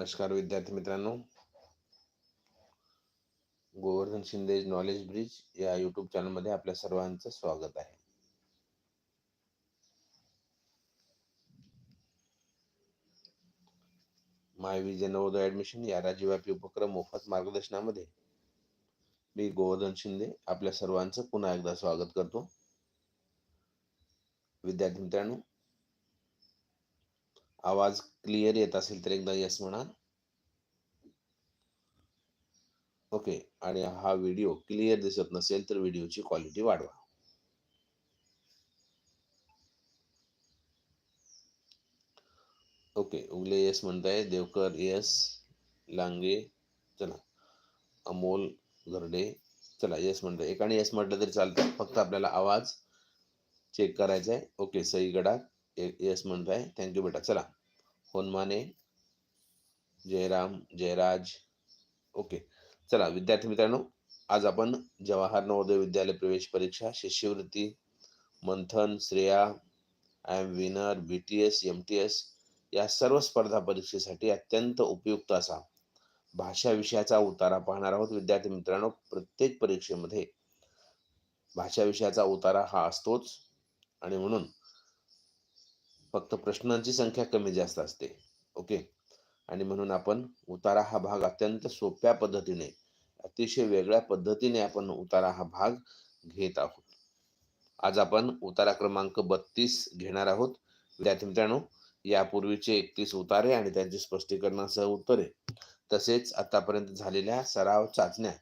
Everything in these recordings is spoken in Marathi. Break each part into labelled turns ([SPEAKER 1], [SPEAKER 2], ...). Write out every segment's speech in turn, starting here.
[SPEAKER 1] नमस्कार विद्यार्थी मित्रांनो. गोवर्धन शिंदे नॉलेज ब्रिज या युट्यूब चॅनलमध्ये आपल्या सर्वांचं स्वागत आहे. माय विजय नवोदय ऍडमिशन या राज्यव्यापी उपक्रम मोफत मार्गदर्शनामध्ये मी गोवर्धन शिंदे आपल्या सर्वांचं पुन्हा एकदा स्वागत करतो. विद्यार्थी मित्रांनो आवाज क्लिअर येत असेल तर एकदा यस म्हणा ओके आणि हा व्हिडिओ क्लिअर दिसत नसेल तर व्हिडिओची क्वालिटी वाढवा. ओके उगले यस म्हणताय देवकर यस लांगे चला. अमोल घरडे चला यस म्हणताय. एकाने यस म्हटलं तरी चालतं. फक्त आपल्याला आवाज चेक करायचा आहे ओके सई गडा यस आहे थँक्यू बेटा. चला. होनमाने जयराम जयराज. ओके चला विद्यार्थी मित्रांनो आज आपण जवाहर नवोदय विद्यालय प्रवेश परीक्षा शिष्यवृत्ती Manthan Shreya I am winner B T S M T S या सर्व स्पर्धा परीक्षेसाठी अत्यंत उपयुक्त असा भाषा विषयाचा उतारा पाहणार आहोत. विद्यार्थी मित्रांनो प्रत्येक परीक्षेमध्ये भाषा विषयाचा उतारा हा असतोच. आणि म्हणून फक्त प्रश्नांची संख्या कमी जास्त असते. ओके? आणि म्हणून आपण उतारा हा भाग अत्यंत सोप्या पद्धतीने अतिशय वेगळ्या पद्धतीने आपण उतारा हा भाग घेत आहोत. आज आपण उतारा क्रमांक बत्तीस घेणार आहोत. विद्यार्थी मित्रांनो यापूर्वीचे एकतीस उतारे आणि त्यांची स्पष्टीकरणासह उत्तरे. तसेच आतापर्यंत झालेल्या सराव चाचण्या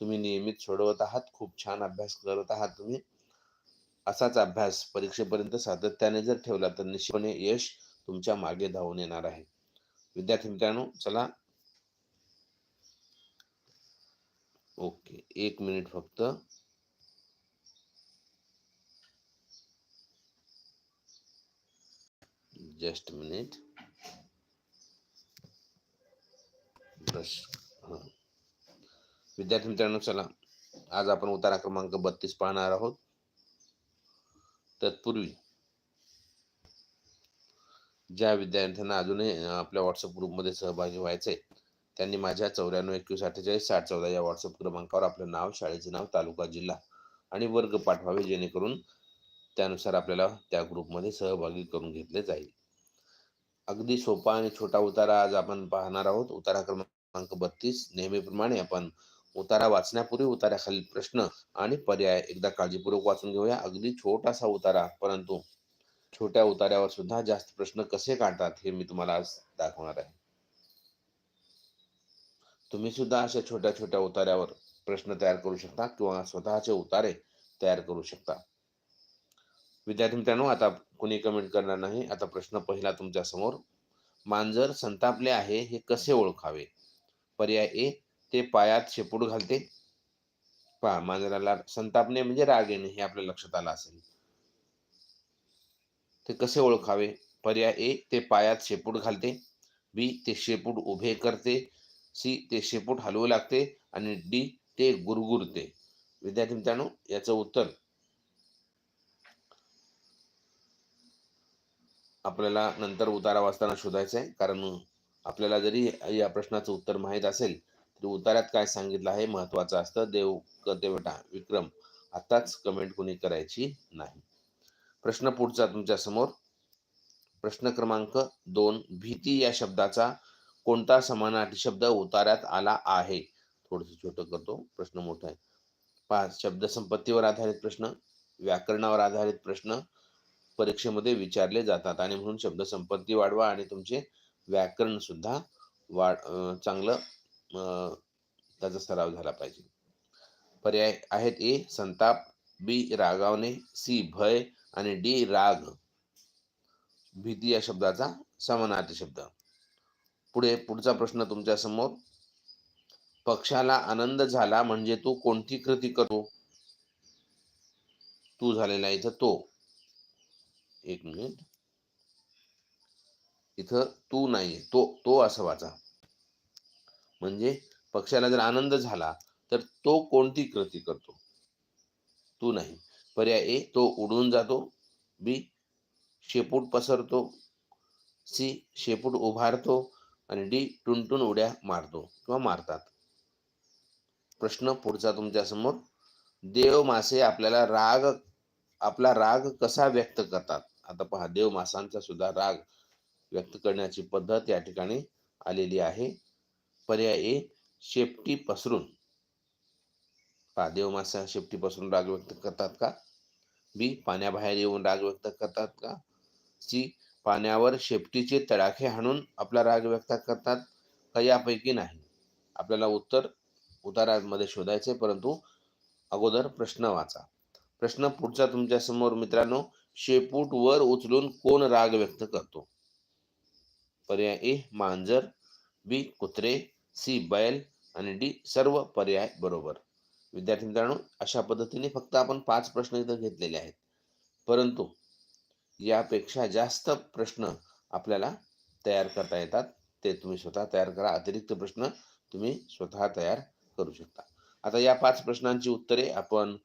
[SPEAKER 1] तुम्ही नियमित सोडवत आहात खूप छान अभ्यास करत आहात तुम्ही. असाच अभ्यास परीक्षेपर्यंत सातत्याने जर ठेवला तर निश्चितपणे यश तुमच्या मागे धावून येणार आहे. विद्यार्थी मित्रांनो चला. ओके एक मिनिट फक्त. Just minute. ब्रश विद्यार्थी मित्रांनो चला. आज आपण उतारा क्रमांक बत्तीस पाहणार आहोत. तत्पूर्वी. ज्या विद्यार्थ्यांना अजूनही आपल्या व्हॉट्सअप ग्रुपमध्ये सहभागी व्हायचे त्यांनी माझ्या चौऱ्याण्णव एकवीस अठ्ठेचाळीस साठ चौदा या व्हॉट्सअप क्रमांकावर आपलं नाव शाळेचे नाव तालुका जिल्हा आणि वर्ग पाठवावे जेणेकरून त्यानुसार आपल्याला त्या ग्रुपमध्ये सहभागी करून घेतले जाईल. अगदी सोपा आणि छोटा उतारा आज आपण पाहणार आहोत. उतारा क्रमांक बत्तीस. नेहमीप्रमाणे आपण उतारा वाचण्यापूर्वी उतार्याखालील प्रश्न आणि पर्याय एकदा काळजीपूर्वक वाचून घेऊया. अगदी छोटासा उतारा परंतु छोट्या उतार्यावर सुद्धा जास्त प्रश्न कसे काढतात हे मी तुम्हाला आज दाखवणार आहे. तुम्ही सुद्धा अशा छोट्या छोट्या उतार्यावर प्रश्न तयार करू शकता किंवा स्वतःचे उतारे तयार करू शकता. विद्यार्थी मित्रांनो आता कोणी कमेंट करणार नाही. आता प्रश्न पहिला तुमच्यासमोर मांजर संतापले आहे हे कसे ओळखावे? पर्याय ए ते पायात शेपूट घालते. पहा मांजराला संतापणे म्हणजे राग येणे हे आपल्या लक्षात आलं असेल. ते कसे ओळखावे? पर्याय ए ते पायात शेपूट घालते. बी ते शेपूट उभे करते. सी ते शेपूट हलवू लागते. आणि डी ते गुरगुरते. विद्यार्थी मित्रांनो याचं उत्तर आपल्याला नंतर उतारा वाचताना शोधायचं आहे कारण आपल्याला जरी या प्रश्नाचं उत्तर माहीत असेल उतार्यात काय सांगितलं आहे महत्वाचं असतं देव करते बेटा विक्रम. आताच कमेंट कुणी करायची नाही. प्रश्न पुढचा तुमच्यासमोर. प्रश्न क्रमांक दोन भीती या शब्दाचा कोणता समानार्थी शब्द उतार्यात आला आहे? थोडस छोट करतो प्रश्न मोठा आहे. पाच शब्द संपत्तीवर आधारित प्रश्न व्याकरणावर आधारित प्रश्न परीक्षेमध्ये विचारले जातात आणि म्हणून शब्द संपत्ती वाढवा आणि तुमचे व्याकरण सुद्धा वाढ चांगलं त्याचा सराव झाला पाहिजे. पर्याय आहेत ए संताप बी रागावणे सी भय आणि डी राग. भीती या शब्दाचा समानार्थी शब्द. पुढे पुढचा प्रश्न तुमच्यासमोर. पक्षाला आनंद झाला म्हणजे तू कोणती कृती करतो? तू झालेला इथं तो. एक मिनिट. इथं तू नाही तो तो असं वाचा. म्हणजे पक्षाला जर आनंद झाला तर तो कोणती कृती करतो? तू नाही. पर्याय ए तो उडून जातो. बी शेपूट पसरतो. सी शेपूट उभारतो. आणि डी टुनटुन उड्या मारतो किंवा मारतात. प्रश्न पुढचा तुमच्यासमोर देव मासे आपल्याला राग आपला राग कसा व्यक्त करतात? आता पहा देव मासांचा सुद्धा राग व्यक्त करण्याची पद्धत या ठिकाणी आलेली आहे. पर्याये शेपटी पसरून. पहा देव मासा शेपटी पसरून राग व्यक्त करतात का? बी पाण्याबाहेर येऊन राग व्यक्त करतात का? सी पाण्यावर शेपटीचे तडाखे हाणून आपला राग व्यक्त करतात का? यापैकी नाही. आपल्याला उत्तर उतारामध्ये शोधायचे परंतु अगोदर प्रश्न वाचा. प्रश्न पुढचा तुमच्यासमोर मित्रांनो. शेपूट वर उचलून कोण राग व्यक्त करतो? पर्याय ए मांजर. बी कुत्रे. सी बैल आणि डी सर्व पर्याय बरोबर. विद्यार्थी मित्रांनो अशा पद्धतीने फक्त आपण पाच प्रश्न इथं घेतलेले आहेत. परंतु यापेक्षा जास्त प्रश्न आपल्याला तयार करता येतात. ते तुम्ही स्वतः तयार करा. अतिरिक्त प्रश्न तुम्ही स्वतः तयार करू शकता. आता या पाच प्रश्नांची उत्तरे आपण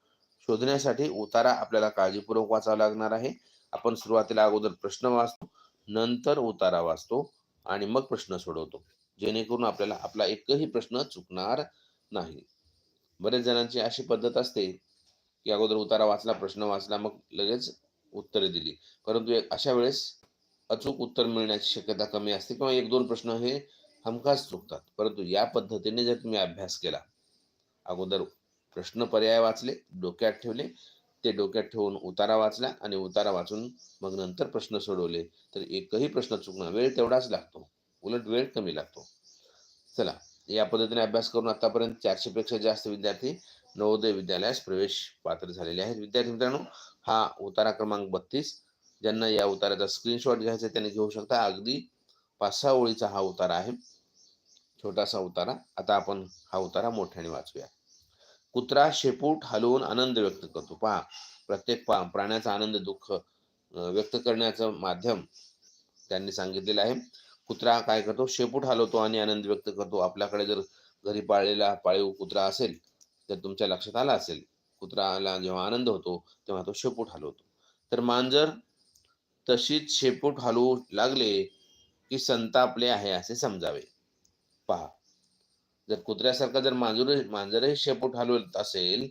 [SPEAKER 1] शोधण्यासाठी उतारा आपल्याला काळजीपूर्वक वाचावा लागणार आहे. आपण सुरुवातीला अगोदर प्रश्न वाचतो नंतर उतारा वाचतो आणि मग प्रश्न सोडवतो. जेणेकरून आपल्याला आपला एकही प्रश्न चुकणार नाही. बरेच जणांची अशी पद्धत असते की अगोदर उतारा वाचला प्रश्न वाचला मग लगेच उत्तरे दिली. परंतु अशा वेळेस अचूक उत्तर मिळण्याची शक्यता कमी असते किंवा एक दोन प्रश्न हे हमखास चुकतात. परंतु या पद्धतीने जर तुम्ही अभ्यास केला अगोदर प्रश्न पर्याय वाचले डोक्यात ठेवले ते डोक्यात ठेवून उतारा वाचला आणि उतारा वाचून मग नंतर प्रश्न सोडवले तर एकही प्रश्न चुकणार वेळ तेवढाच लागतो. उलट वेळ कमी लागतो. चला या पद्धतीने अभ्यास करून आतापर्यंत चारशे पेक्षा जास्त विद्यार्थी नवोदय विद्यालयास प्रवेश पात्र झालेले आहेत. विद्यार्थी मित्रांनो हा उतारा क्रमांक बत्तीस ज्यांना या उताराचा स्क्रीनशॉट घ्यायचा त्यांनी घेऊ शकता. अगदी पाच सहा ओळीचा हा उतारा आहे. छोटासा उतारा. आता आपण हा उतारा मोठ्याने वाचूया. कुत्रा शेपूट हलवून आनंद व्यक्त करतो. पहा प्रत्येक पा प्राण्याचा आनंद दुःख व्यक्त करण्याचं माध्यम त्यांनी सांगितलेलं आहे. कुत्रा काय करतो? शेपूट हलवतो आणि आनंद व्यक्त करतो. आपल्याकडे जर घरी पाळलेला पाळीव कुत्रा असेल तर तुमच्या लक्षात आला असेल कुत्राला जेव्हा आनंद होतो तेव्हा तो शेपूट हलवतो. तर मांजर तशीच शेपूट हलवू लागले की संतापले आहे असे समजावे. पहा. जर कुत्र्यासारखा जर मांजर मांजरही शेपूट हलवत असेल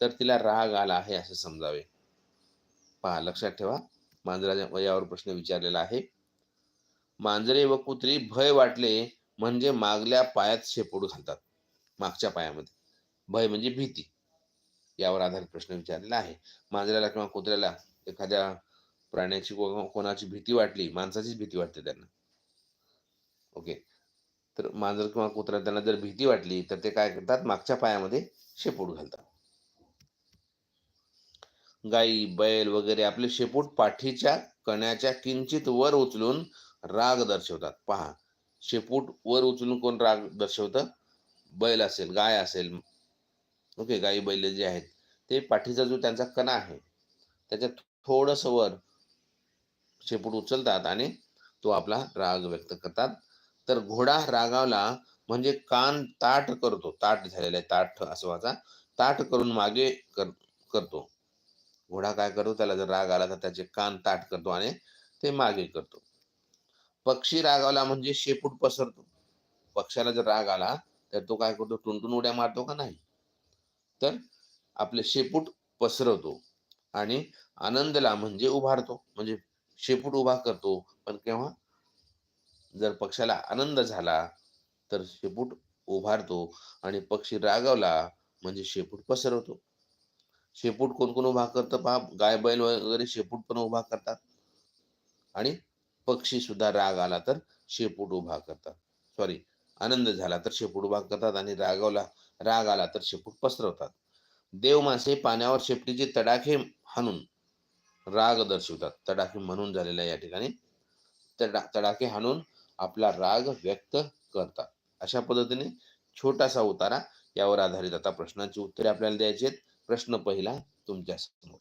[SPEAKER 1] तर तिला राग आला आहे असे समजावे. पहा लक्षात ठेवा. मांजराच्या वयावर प्रश्न विचारलेला आहे. मांजरे व कुत्री भय वाटले म्हणजे मागल्या पायात शेपूट घालतात. मागच्या पायामध्ये. भय म्हणजे भीती. यावर आधारित प्रश्न विचारलेला आहे. मांजऱ्याला किंवा कुत्र्याला एखाद्या प्राण्याची कोणाची भीती वाटली माणसाचीच भीती वाटते त्यांना. ओके. तर मांजर किंवा कुत्रा त्यांना जर भीती वाटली तर ते काय करतात? मागच्या पायामध्ये शेपूट घालतात. गाई बैल वगैरे आपले शेपूट पाठीच्या कण्याच्या किंचित वर उचलून राग दर्शवतात. पहा शेपूट वर उचलून कोण राग दर्शवतं? बैल असेल गाय असेल. ओके गाई बैल जे आहेत ते पाठीचा जो त्यांचा कणा आहे त्याच्यात थोडस वर शेपूट उचलतात आणि तो आपला राग व्यक्त करतात. तर घोडा रागावला म्हणजे कान ताट करतो. ताट झालेला आहे ताट असं वाचा ताट करून मागे कर करतो. घोडा काय करतो? त्याला जर राग आला तर त्याचे कान ताट करतो आणि ते मागे करतो. पक्षी रागावला म्हणजे शेपूट पसरतो. पक्षाला जर राग आला तर तो काय करतो? टुनटुन उड्या मारतो का नाही? तर आपले शेपूट पसरवतो आणि आनंदला म्हणजे उभारतो. म्हणजे शेपूट उभा करतो पण केव्हा? जर पक्षाला आनंद झाला तर शेपूट उभारतो आणि पक्षी रागावला म्हणजे शेपूट पसरवतो. शेपूट कोण कोण उभा करतं? पहा गाय बैल वगैरे शेपूट पण उभा करतात. आणि पक्षी सुद्धा राग आला तर शेपूट उभा करतात. सॉरी आनंद झाला तर शेपूट उभा करतात आणि रागावला राग आला तर शेपूट पसरवतात. देव मासे पाण्यावर शेपटीचे तडाखे हाणून राग दर्शवतात. तडाखे म्हणून झालेला या ठिकाणी तडा तडाखे हाणून आपला राग व्यक्त करतात. अशा पद्धतीने छोटासा उतारा यावर आधारित आता प्रश्नांची उत्तरे आपल्याला द्यायची आहेत. प्रश्न पहिला तुमच्यासमोर.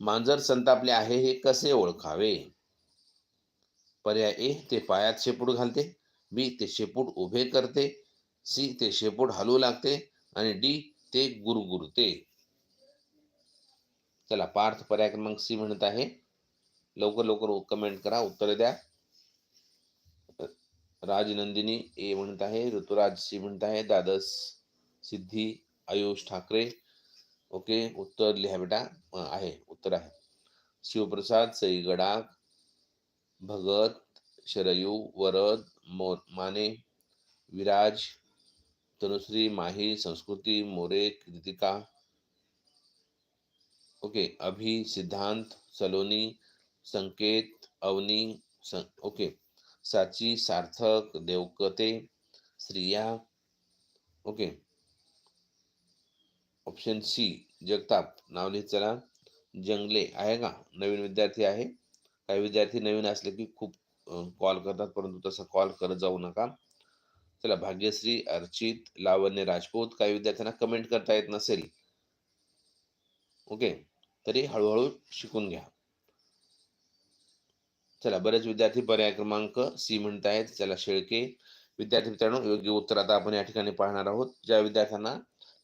[SPEAKER 1] मांजर संतापले आहे हे कसे ओळखावे? पर्याय ए ते पायात शेपूट घालते. बी ते शेपूट उभे करते. सी ते शेपूट हलवू लागते. आणि डी ते गुरगुरते. चला पार्थ पर्याय क्रमांक सी म्हणत आहे. लवकर लवकर कमेंट करा उत्तर द्या. राजनंदिनी ए म्हणत आहे ऋतुराज सी म्हणत आहे द्वादश सिद्धी आयुष ठाकरे. ओके? उत्तर लिहा बेटा. आहे. उत्तर आहे. शिवप्रसाद सईगडा भगत शरयू वरद मो माने विराज तनुश्री माही संस्कृती मोरे कृतिका ओके? अभि सिद्धांत सलोनी संकेत अवनी सं, okay? Sachi Sarthak Devkate Shriya okay? Option C Jagtap. नाव लिहित चला. जंगले. आहे का? नवीन विद्यार्थी आहे. काही विद्यार्थी नवीन असले की खूप कॉल करतात परंतु तसा कॉल करत जाऊ नका. चला भाग्यश्री अर्चित लावण्य राजपूत काही विद्यार्थ्यांना कमेंट करता येत नसेल. ओके तरी हळूहळू शिकून घ्या. चला बरेच विद्यार्थी पर्याय क्रमांक सी म्हणतायत. आहेत चला शेळके. विद्यार्थी मित्रांनो योग्य उत्तर आता आपण या ठिकाणी पाहणार आहोत. ज्या विद्यार्थ्यांना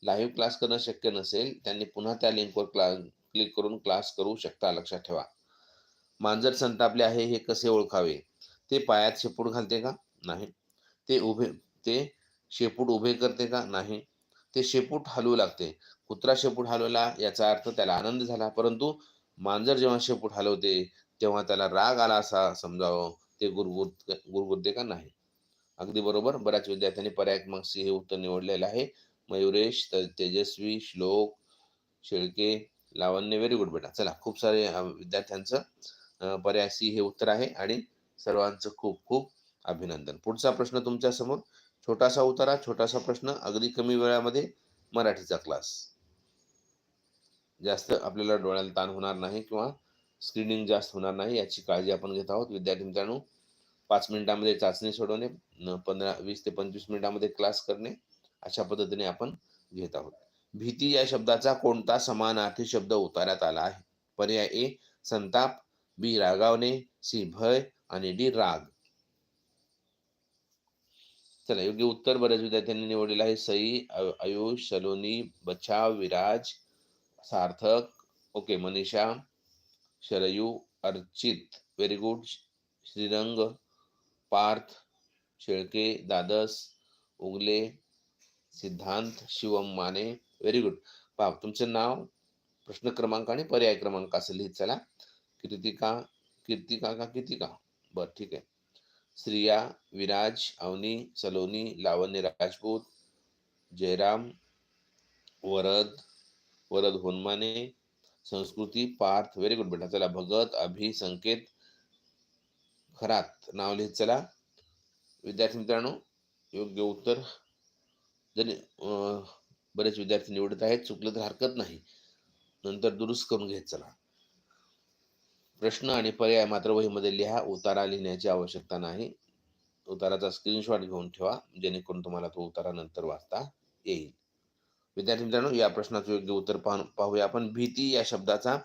[SPEAKER 1] लाईव्ह क्लास करणं शक्य नसेल त्यांनी पुन्हा त्या लिंकवर क्लास क्लिक करून क्लास करू शकता लक्षात ठेवा. मांजर संतापले आहे हे कसे ओळखावे? ते पायात शेपूट घालते का? नाही. ते उभे ते शेपूट उभे करते का? नाही. ते शेपूट हलवू लागते. कुत्रा शेपूट हलवला याचा अर्थ त्याला आनंद झाला. परंतु मांजर जेव्हा शेपूट हलवते तेव्हा त्याला राग आला असा समजावं ते गुरगुर गुरगुरते का? नाही. अगदी बरोबर. बऱ्याच विद्यार्थ्यांनी पर्याय मग सी हे उत्तर निवडलेलं आहे. मयुरेश तेजस्वी श्लोक शेळके लावण्य व्हेरी गुड बेटा. चला खूप सारे विद्यार्थ्यांचं पर्यासी हे उत्तर आहे आणि सर्वांचं खूप खूप अभिनंदन. पुढचा प्रश्न तुमच्यासमोर. छोटासा उतारा छोटासा प्रश्न. अगदी कमी वेळामध्ये मराठीचा क्लास जास्त आपल्याला डोळ्याला ताण होणार नाही किंवा स्क्रीनिंग जास्त होणार नाही याची काळजी आपण घेत आहोत. विद्यार्थी मित्रांनो पाच मिनिटांमध्ये चाचणी सोडवणे पंधरा वीस ते पंचवीस मिनिटांमध्ये क्लास करणे अशा पद्धतीने आपण घेत आहोत. भीती या शब्दाचा कोणता समानार्थी शब्द उतारण्यात आला आहे? पर्याय ए संताप बी रागावणे सी भय आणि डी राग. चला योग्य उत्तर बऱ्याच विद्यार्थ्यांनी निवडलेलं आहे. सई आयु- Ayush Saloni Bachav Viraj Sarthak okay Manisha Sharayu Archit very good Shrirang Parth Shelke Dadas Ugale Siddhant Shivam Mane very good पहा तुमचं नाव प्रश्न क्रमांक आणि पर्याय क्रमांक असं लिहित चला. कीर्तिका कीर्तिका का कीर्तिका? बर ठीक आहे. श्रिया विराज अवनी सलोनी लावण्य राजपूत जयराम वरद वरद होनमाने संस्कृती पार्थ व्हेरी गुड बेटा चला भगत अभि संकेत खरात नाव लिहित चला. विद्यार्थी मित्रांनो योग्य उत्तर जरी बरेच विद्यार्थी निवडत आहेत चुकलं तर हरकत नाही. नंतर दुरुस्त करून घेत चला. प्रश्न आणि पर्याय मात्र वहीमध्ये लिहा उतारा लिहिण्याची आवश्यकता नाही. उताराचा स्क्रीनशॉट घेऊन ठेवा जेणेकरून तुम्हाला तो उतारा नंतर वाचता येईल. विद्यार्थी मित्रांनो या प्रश्नाचं योग्य उत्तर पाहून पाहूया आपण. भीती या शब्दाचा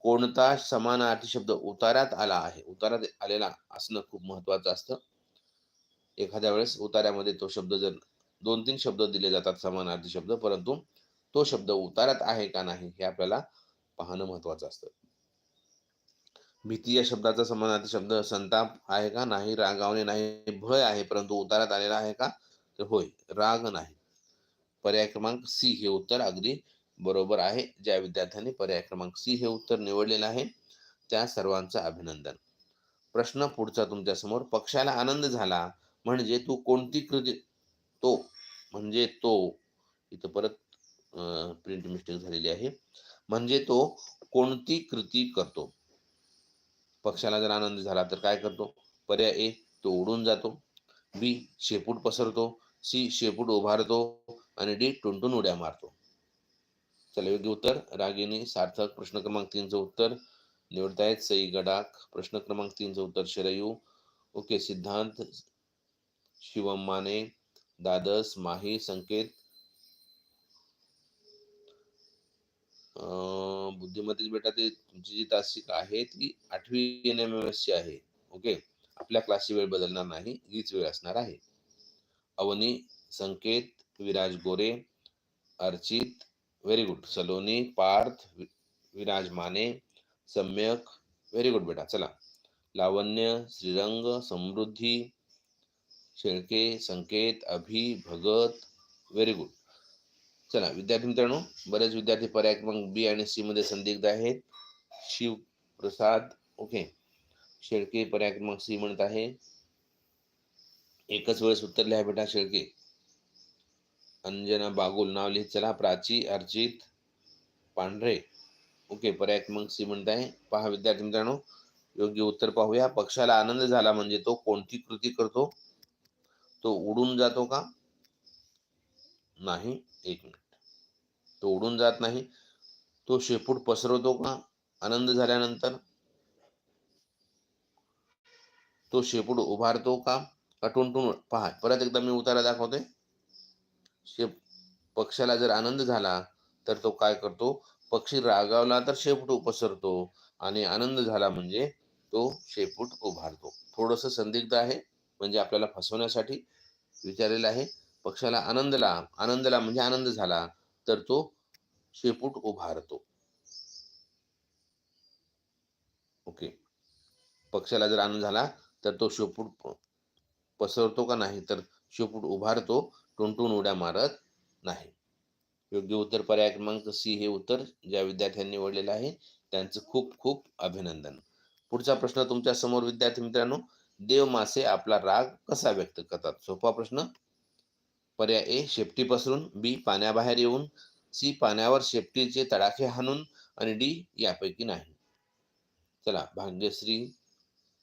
[SPEAKER 1] कोणता समानार्थी शब्द उतारात आला आहे? उतारात आलेला असणं खूप महत्वाचं असतं. एखाद्या वेळेस उतार्यामध्ये तो शब्द जर दोन तीन शब्द दिले जातात समानार्थी शब्द परंतु तो शब्द उतारात आहे का नाही हे आपल्याला पाहणं महत्वाचं असतं. भीती या शब्दाचा समानार्थी शब्द संताप आहे का नाही रागावणे नाही भय आहे परंतु उतारात आलेला आहे का? तर होय राग नाही. पर्याय क्रमांक सी हे उत्तर अगदी बरोबर आहे. ज्या विद्यार्थ्यांनी पर्याय क्रमांक सी हे उत्तर निवडलेलं आहे त्या सर्वांचं अभिनंदन. प्रश्न पुढचा तुमच्यासमोर पक्षाला आनंद झाला म्हणजे तू कोणती कृती तो म्हणजे तो इथं परत प्रिंट मिस्टेक झालेली आहे. म्हणजे तो कोणती कृती करतो? पक्षाला जर आनंद झाला तर काय करतो? पर्याय ए तो उडून जातो. बी शेपूट पसरतो. सी शेपूट उभारतो. आणि डी टुंटून उड्या मारतो. चला योग्य उत्तर. रागिनी सार्थक प्रश्न क्रमांक तीनचं उत्तर. निवडतायत सई गडाख. प्रश्न क्रमांक तीनचं उत्तर शरयू. ओके सिद्धांत शिवम माने. दादस माही संकेत अं, बुद्धिमत्तेची बेटा ते तुमची जी तासिक आहे ती आठवी एन एम एम एस ची आहे. ओके? आपल्या क्लासची वेळ बदलणार नाही हीच वेळ असणार आहे. Avani Sanket Viraj Gore Archit very good Saloni Parth Viraj Mane Samyak very good बेटा. चला. लावण्य श्रीरंग समृद्धी शेळके संकेत अभि भगत व्हेरी गुड चला विद्यार्थी मित्रांनो बरेच विद्यार्थी पर्याय क्रमांक बी आणि सी मध्ये संदिग्ध आहेत. शिव प्रसाद ओके शेळके पर्याय क्रमांक सी म्हणत आहे. एकच वेळेस उत्तर लिहा बेटा शेळके. अंजना बागुल नाव लिहित चला. प्राची अर्चित पांढरे. ओके पर्याय क्रमांक सी म्हणत आहे. पहा विद्यार्थी मित्रांनो योग्य उत्तर पाहूया. पक्षाला आनंद झाला म्हणजे तो कोणती कृती करतो? तो उडून जातो का? नाही एक मिनिट. तो उडून जात नाही. तो शेपूट पसरवतो का? आनंद झाल्यानंतर? तो शेपूट उभारतो का? अटून पहा. परत एकदा मी उतारा दाखवते. शेप पक्षाला जर आनंद झाला तर तो काय करतो? पक्षी रागावला तर शेपूट पसरतो आणि आनंद झाला म्हणजे तो शेपूट उभारतो. थोडस संदिग्ध आहे म्हणजे आपल्याला फसवण्यासाठी विचारलेला आहे. पक्षाला आनंदला आनंदला म्हणजे आनंद झाला तर तो शेपूट उभारतो. ओके. पक्षाला जर आनंद झाला तर तो शेपूट पसरतो का नाही? तर शेपूट उभारतो टुनटुन उड्या मारत नाही. योग्य उत्तर पर्याय क्रमांक सी हे उत्तर ज्या विद्यार्थ्यांनी निवडलेलं आहे. त्यांचं खूप खूप अभिनंदन. पुढचा प्रश्न तुमच्यासमोर विद्यार्थी मित्रांनो देव मासे आपला राग कसा व्यक्त करतात? सोपा प्रश्न. पर्याय ए शेपटी पसरून. बी पाण्याबाहेर येऊन. सी पाण्यावर शेपटीचे तडाखे हाणून. आणि डी यापैकी नाही. चला भाग्यश्री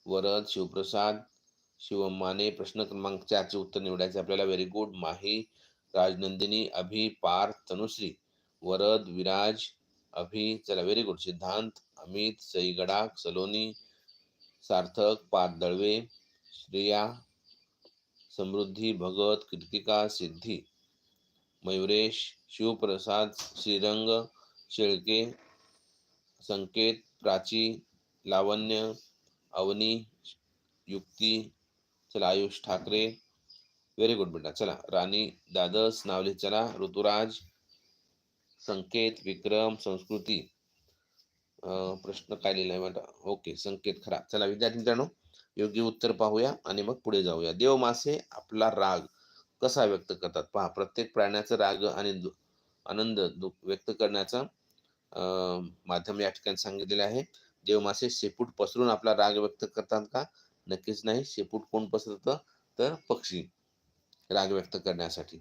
[SPEAKER 1] वरद शिवप्रसाद शिवम माने प्रश्न क्रमांक चारचे उत्तर निवडायचे. आपल्याला व्हेरी गुड माही राजनंदिनी अभि पार्थ तनुश्री वरद विराज अभि. चला व्हेरी गुड सिद्धांत अमित सई गडाख सलोनी सार्थक पार्थ दळवे श्रेया समृद्धी भगत कीर्तिका सिद्धी मयुरेश शिवप्रसाद श्रीरंग शेळके संकेत प्राची लावण्य अवनी युक्ती चला आयुष ठाकरे व्हेरी गुड बेटा. चला राणी दादस नावली चला ऋतुराज संकेत विक्रम संस्कृती प्रश्न काय लिहिलाय बेटा ओके संकेत खरा. चला विद्यार्थी मित्रांनो योग्य उत्तर पाहूया आणि मग पुढे जाऊया. देव मासे आपला राग कसा व्यक्त करतात? पहा प्रत्येक प्राण्याचा राग आणि दु- आनंद व्यक्त करण्याचा माध्यम या ठिकाणी सांगितलेले आहे. देव मासे शेपूट पसरून आपला राग व्यक्त करतात का? नक्कीच नाही. शेपूट कोण पसरतं? तर पक्षी राग व्यक्त करण्यासाठी.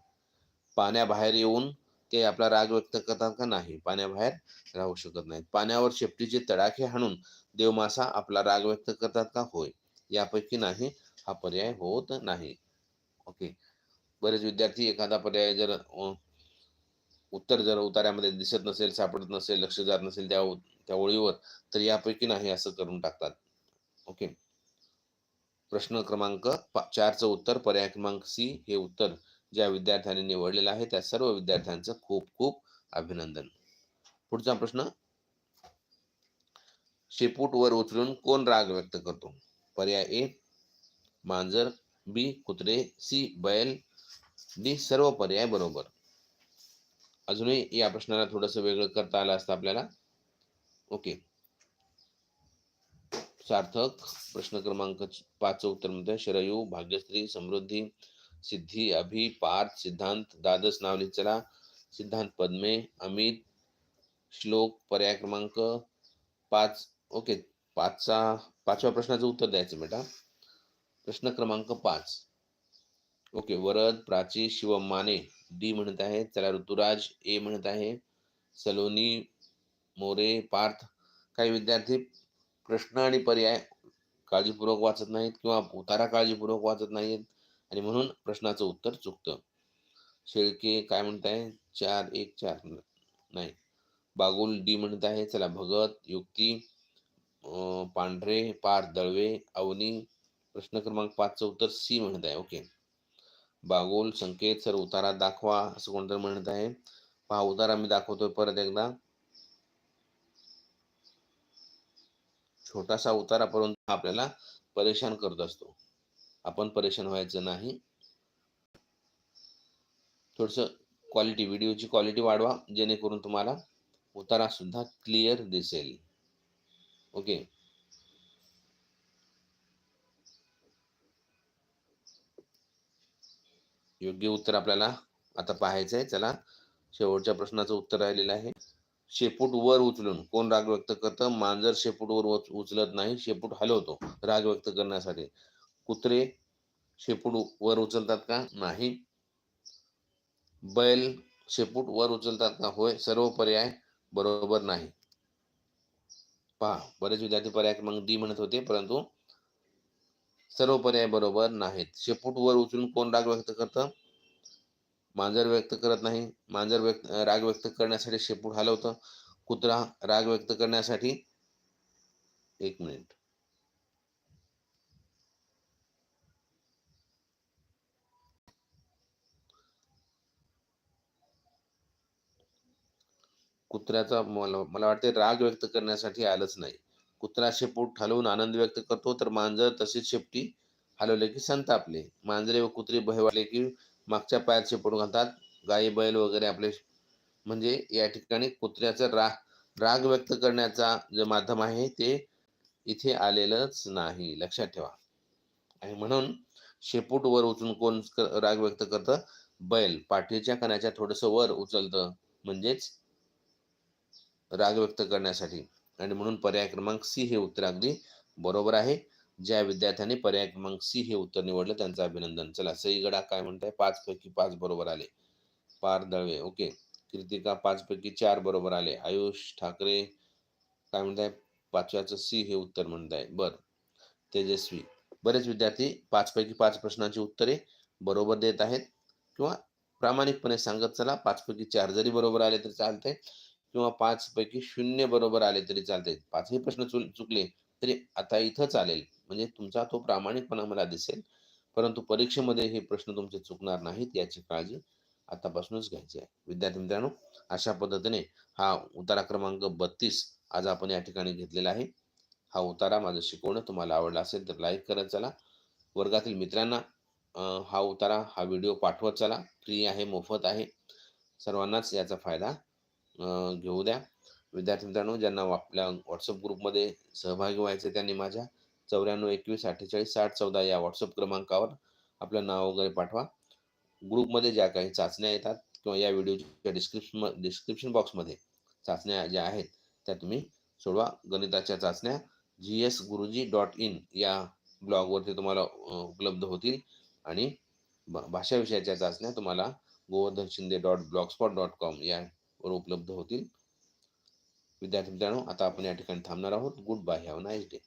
[SPEAKER 1] पाण्याबाहेर येऊन ते आपला राग व्यक्त करतात का नाही? पाण्याबाहेर राहू शकत नाहीत. पाण्यावर शेपटीचे तडाखे हाणून देवमासा आपला राग व्यक्त करतात का? होय. यापैकी नाही हा पर्याय होत नाही. ओके. बरेच विद्यार्थी एखादा पर्याय जर उत्तर जर उतार्यामध्ये दिसत नसेल सापडत नसेल लक्ष जात नसेल त्या त्या ओळीवर तर यापैकी नाही असं करून टाकतात. ओके. प्रश्न क्रमांक पा- चारचं उत्तर पर्याय क्रमांक सी हे उत्तर. ज्या विद्यार्थ्यांनी निवडलेला आहे त्या सर्व विद्यार्थ्यांचं खूप खूप अभिनंदन. पुढचा प्रश्न. शेपूट वर उचलून कोण राग व्यक्त करतो? पर्याय ए मांजर बी कुत्रे सी बैल डी सर्व पर्याय बरोबर. अजूनही या प्रश्नाला थोडस वेगळं करता आलं असतं आपल्याला. ओके. सार्थक प्रश्न क्रमांक पाच उत्तर म्हणतोय शरयू भाग्यश्री समृद्धी सिद्धी अभि पार्थ सिद्धांत द्वादश नावली चला सिद्धांत पद्मे अमित श्लोक पर्याय क्रमांक पाच. ओके पाचचा पाचव्या प्रश्नाचं उत्तर द्यायचं बेटा. प्रश्न क्रमांक पाच. ओके वरद प्राची शिवम माने. डी म्हणत आहे चला ऋतुराज ए म्हणत आहे सलोनी मोरे पार्थ. काही विद्यार्थी प्रश्न आणि पर्याय काळजीपूर्वक वाचत नाहीत किंवा उतारा काळजीपूर्वक वाचत नाहीत. आणि म्हणून प्रश्नाचं उत्तर चुकतं. शेळके काय म्हणत आहे चार एक चार. नाही. बागुल डी म्हणत आहे चला भगत युक्ती पांढरे पार दळवे अवनी प्रश्न क्रमांक पाचचं उत्तर सी म्हणत आहे. ओके. बागोल संकेत सर उतारा दाखवा असं कोणतरी म्हणत आहे. पहा उतारा मी दाखवतोय परत एकदा. छोटासा उतारा परंतु आपल्याला परेशान करत असतो. आपण परेशान व्हायचं नाही. थोडंसं क्वालिटी व्हिडिओची क्वालिटी वाढवा जेणेकरून तुम्हाला उतारा सुद्धा क्लिअर दिसेल. ओके योग्य उत्तर आपल्याला आता पाहायचं आहे. चला शेवटच्या प्रश्नाचं उत्तर राहिलेलं आहे. शेपूट वर उचलून कोण राग व्यक्त करतं? मांजर शेपूट वर उचलत नाही. शेपूट हलवतो राग व्यक्त करण्यासाठी. कुत्रे शेपूट वर उचलतात का? नाही. बैल शेपूट वर उचलतात का? होय सर्व पर्याय बरोबर नाही. पहा बरेच विद्यार्थी पर्याय क्रमांक डी म्हणत होते परंतु सर्व पर्याय बरोबर नाहीत. शेपूट वर उचलून कोण राग व्यक्त करतं? मांजर व्यक्त करत नाही. मांजर व्यक्त राग व्यक्त करण्यासाठी शेपूट हलवतं. कुत्रा राग व्यक्त करण्यासाठी एक मिनिट. कुत्र्याचा मला मला वाटते राग व्यक्त करण्यासाठी आलंच नाही. कुत्रा शेपूट हलवून आनंद व्यक्त करतो तर मांजर तसेच शेपटी हलवले की संतापले. मांजरे व कुत्रे भयवाले की मागच्या पायात शेपूट घालतात. गाई बैल वगैरे आपले म्हणजे या ठिकाणी कुत्र्याचा राग राग व्यक्त करण्याचा जे माध्यम आहे ते इथे आलेलंच नाही. लक्षात ठेवा. आणि म्हणून शेपूट वर उचलून कोण राग व्यक्त करतं? बैल. पाठीच्या कण्याच्या थोडस वर उचलतं. म्हणजेच राग व्यक्त करण्यासाठी. आणि म्हणून पर्याय क्रमांक सी हे उत्तर अगदी बरोबर आहे. ज्या विद्यार्थ्यांनी पर्याय क्रमांक सी हे उत्तर निवडलं त्यांचं अभिनंदन. चला सई गडा काय म्हणताय? पाच पैकी पाच बरोबर आले. पार दळवे ओके. कृतिका पाच पैकी चार बरोबर आले. आयुष ठाकरे काय म्हणताय? पाचव्याचं सी हे उत्तर म्हणताय. बर. तेजस्वी. बरेच विद्यार्थी पाच पैकी पाच प्रश्नांची उत्तरे बरोबर देत आहेत. किंवा प्रामाणिकपणे सांगत चला पाचपैकी चार जरी बरोबर आले तरी चालते किंवा पाच पैकी शून्य बरोबर आले तरी चालते पाचही प्रश्न चुकले तरी आता इथं चालेल. म्हणजे तुमचा तो प्रामाणिकपणा मला दिसेल. परंतु परीक्षेमध्ये हे प्रश्न तुमचे चुकणार नाहीत याची काळजी आतापासूनच घ्यायची आहे. विद्यार्थी मित्रांनो अशा पद्धतीने हा उतारा क्रमांक बत्तीस आज आपण या ठिकाणी घेतलेला आहे. हा उतारा माझं शिकवणं. तुम्हाला आवडला असेल तर लाईक करत चला. वर्गातील मित्रांना हा उतारा हा व्हिडिओ पाठवत चला. फ्री आहे मोफत आहे. सर्वांनाच याचा फायदा घेऊ द्या. विद्यार्थी मित्रांनो ज्यांना आपल्या व्हॉट्सअप ग्रुपमध्ये सहभागी व्हायचे त्यांनी माझ्या चौऱ्याण्णव एकवीस अठ्ठेचाळीस साठ चौदा या व्हॉट्सअप क्रमांकावर आपलं नाव वगैरे पाठवा. ग्रुपमध्ये ज्या काही चाचण्या येतात किंवा या व्हिडिओच्या डिस्क्रिप्शन डिस्क्रिप्शन बॉक्समध्ये चाचण्या ज्या आहेत त्या तुम्ही सोडवा. गणिताच्या चाचण्या G S Guruji dot in या ब्लॉगवरती तुम्हाला उपलब्ध होतील. आणि भाषा विषयाच्या चाचण्या तुम्हाला Govardhan Shinde dot blogspot dot com या वर उपलब्ध होतील. विद्यार्थी मित्रांनो आता आपण या ठिकाणी थांबणार आहोत. Good bye have nice day